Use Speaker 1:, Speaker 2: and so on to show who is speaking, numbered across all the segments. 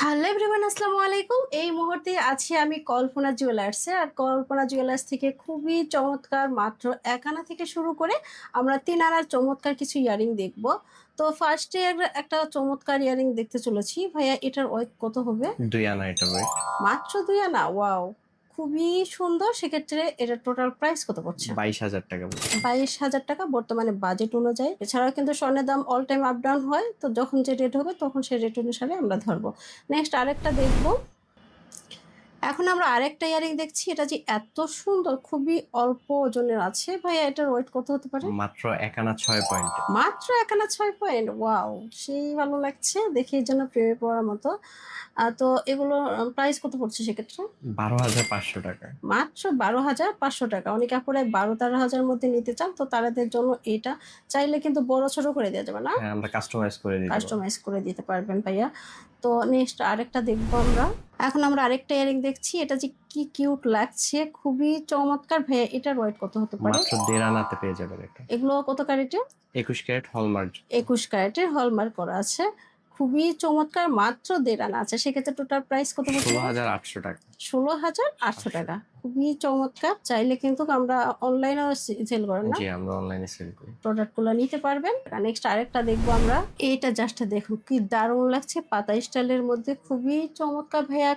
Speaker 1: Hello everyone আসসালামু আলাইকুম। এই মুহূর্তে আছি আমি কল্পনা জুয়েলার্সে আর কল্পনা জুয়েলার্স থেকে খুবই চমৎকার মাত্র এক আনা থেকে শুরু করে আমরা তিন আনার চমৎকার কিছু ইয়ারিং দেখব। তো ফার্স্টে একটা চমৎকার ইয়ারিং দেখতে চলেছি। ভাইয়া এটার ওয়েট কত হবে?
Speaker 2: দুই আনা এটা
Speaker 1: মাত্র দুই আনা? ওয়াও খুবই সুন্দর সেক্ষেত্রে এটা টোটাল প্রাইস কত পড়ছে?
Speaker 2: বাইশ হাজার টাকা
Speaker 1: বাইশ হাজার টাকা বর্তমানে বাজেট অনুযায়ী। এছাড়াও কিন্তু স্বর্ণের দাম অল টাইম আপ ডাউন হয় তো যখন যে রেট হবে তখন সেই রেট অনুসারে আমরা ধরবো। নেক্সট আরেকটা দেখব। এখন আমরা আরেকটা ইয়ারিং দেখছি এটা যে এত সুন্দর খুবই অল্প ওজনের আছে। ভাইয়া এটার ওয়েট কত হতে পারে?
Speaker 2: মাত্র এক আনা ছয় পয়েন্ট
Speaker 1: মাত্র এখানে ছয় পয়েন্ট ওয়াও সেই ভালো লাগছে দেখে এই জন্য প্রেমে পড়ার মতো। তো এগুলো প্রাইস কত পড়ছে সেক্ষেত্রে?
Speaker 2: বারো হাজার পাঁচশো টাকা।
Speaker 1: মাত্র বারো হাজার পাঁচশো টাকা। অনেক কাপড়ে বারো তেরো হাজার মধ্যে নিতে চান তো তাদের জন্য এটা চাইলে কিন্তু বড় ছোট করে দেওয়া যাবে না?
Speaker 2: হ্যাঁ আমরা কাস্টমাইজ করে দিই
Speaker 1: কাস্টমাইজ করে দিতে পারবেন ভাইয়া। তো নেক্সট আরেকটা দেখব আমরা। এখন আমরা আরেকটা ইয়ারিং দেখছি। এটা যে কি কিউট লাগছে খুবই চমৎকার। ভাইয়া এটার ওয়েট কত হতে পারে?
Speaker 2: মাত্র দেড় আনাতে পেয়ে যাবেন এটা।
Speaker 1: এগুলো কত ক্যারেটে
Speaker 2: একুশ ক্যারেট হলমার্ক।
Speaker 1: একুশ ক্যারেটের হলমার্ক করা আছে। খুবই চমৎকার মাত্র দেড় আনা আছে। সেক্ষেত্রে টোটাল প্রাইস কত পড়ছে
Speaker 2: ষোলো হাজার আটশো টাকা।
Speaker 1: ষোলো হাজার আটশো টাকা। খুবই চমৎকার। চাইলে কিন্তু আমরা অনলাইনেও সেল করেন না?
Speaker 2: জি আমরা অনলাইনে সেল করি।
Speaker 1: প্রোডাক্টগুলো নিতে পারবেন। নেক্সট আরেকটা দেখব আমরা। এইটা জাস্ট দেখুন কি দারুণ লাগছে। পাতা স্টাইলের মধ্যে খুবই চমৎকার ভাইয়া।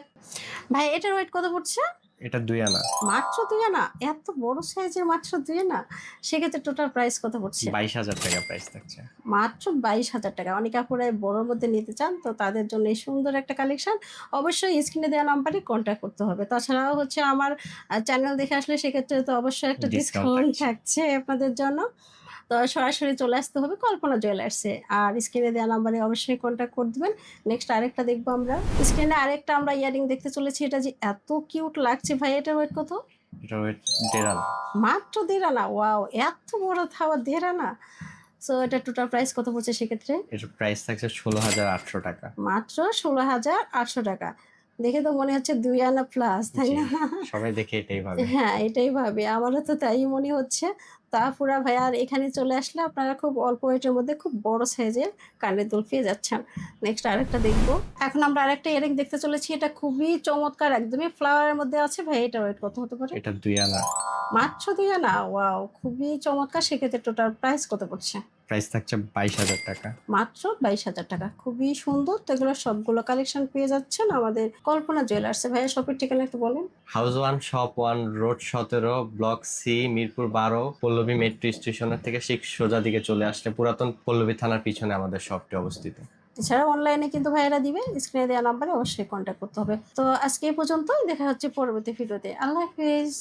Speaker 1: ভাই এটার ওয়েট কত পড়ছে?
Speaker 2: এটা দুই আনা।
Speaker 1: মাত্র দুই না এত বড় সাইজের মাত্র দুই না সেক্ষেত্রে টোটাল প্রাইস কত পড়ছে?
Speaker 2: বাইশ হাজার টাকা প্রাইস থাকছে।
Speaker 1: মাত্র বাইশ হাজার টাকা। অনেক কাপড়ে বড়োর মধ্যে নিতে চান তো তাদের জন্য এই সুন্দর একটা কালেকশন অবশ্যই স্ক্রিনে দেওয়া নাম্বারে কন্ট্যাক্ট করতে হবে। তাছাড়াও হচ্ছে আমার চ্যানেল দেখে আসলে সেক্ষেত্রে তো অবশ্যই একটা ডিসকাউন্ট
Speaker 2: থাকছে।
Speaker 1: থাকছে আপনাদের জন্য। তো সরাসরি চলে আসতে হবে কল্পনা জুয়েলার্সে আর স্ক্রিনে দেওয়া নাম্বারে অবশ্যই কন্ট্যাক্ট করে দেবেন। নেক্সট আরেকটা দেখব আমরা। স্ক্রিনে আরেকটা আমরা ইয়ারিং দেখতে চলেছি। এটা যে এত কিউট লাগছে ভাই এটার ওয়েট কত?
Speaker 2: এটা ওয়েট দেড় আনা
Speaker 1: মাত্র দেড় আনা ওয়াও এত বড় থাওয়া দেড় আনা সো এটা টোটাল প্রাইস কত পড়ছে সেক্ষেত্রে?
Speaker 2: এটার প্রাইস থাকছে ষোলো হাজার আটশো টাকা।
Speaker 1: মাত্র ষোলো হাজার আটশো টাকা। দেখে তো মনে হচ্ছে দুই আনা প্লাস তাই না?
Speaker 2: সবাই দেখে এটাই ভাবে।
Speaker 1: হ্যাঁ এটাই ভাবে। আমারও তো তাই মনে হচ্ছে। তা পুরা ভাই আর এখানে চলে আসলে আপনারা খুব অল্প ওয়েটের মধ্যে খুব বড় সাইজের কানের দুল পেয়ে যাচ্ছেন। নেক্সট আরেকটা দেখব। এখন আমরা আরেকটা ইয়ারিং দেখতে চলেছি। এটা খুবই চমৎকার একদমই ফ্লাওয়ারের মধ্যে আছে ভাই এটা ওয়েট কত হতে পারে।
Speaker 2: এটা দুই আনা
Speaker 1: মাত্র দুই আনা ওয়াও খুবই চমৎকার। সেক্ষেত্রে টোটাল প্রাইস কত পড়ছে?
Speaker 2: প্রাইস থাকছে বাইশ হাজার টাকা।
Speaker 1: মাত্র বাইশ হাজার টাকা। খুবই সুন্দর। তো এগুলো সবগুলো কালেকশন পেয়ে যাচ্ছেন আমাদের কল্পনা জুয়েলার্সে ভাইয়া শপের ঠিকানা একটু বলেন।
Speaker 2: House one shop one road সতেরো ব্লক সি মিরপুর বারো পল্লবী মেট্রো স্টেশনের থেকে ঠিক সোজা দিকে চলে আসলে পুরাতন পল্লবী থানার পিছনে আমাদের শপটি অবস্থিত।
Speaker 1: এছাড়া অনলাইনে কিন্তু ভাইয়েরা দিবে। স্ক্রিনে দেওয়া নাম্বারে অবশ্যই কন্ট্যাক্ট করতে হবে। তো আজকে এই পর্যন্তই। দেখা হচ্ছে পরবর্তী ভিডিওতে আল্লাহ হাফিজ।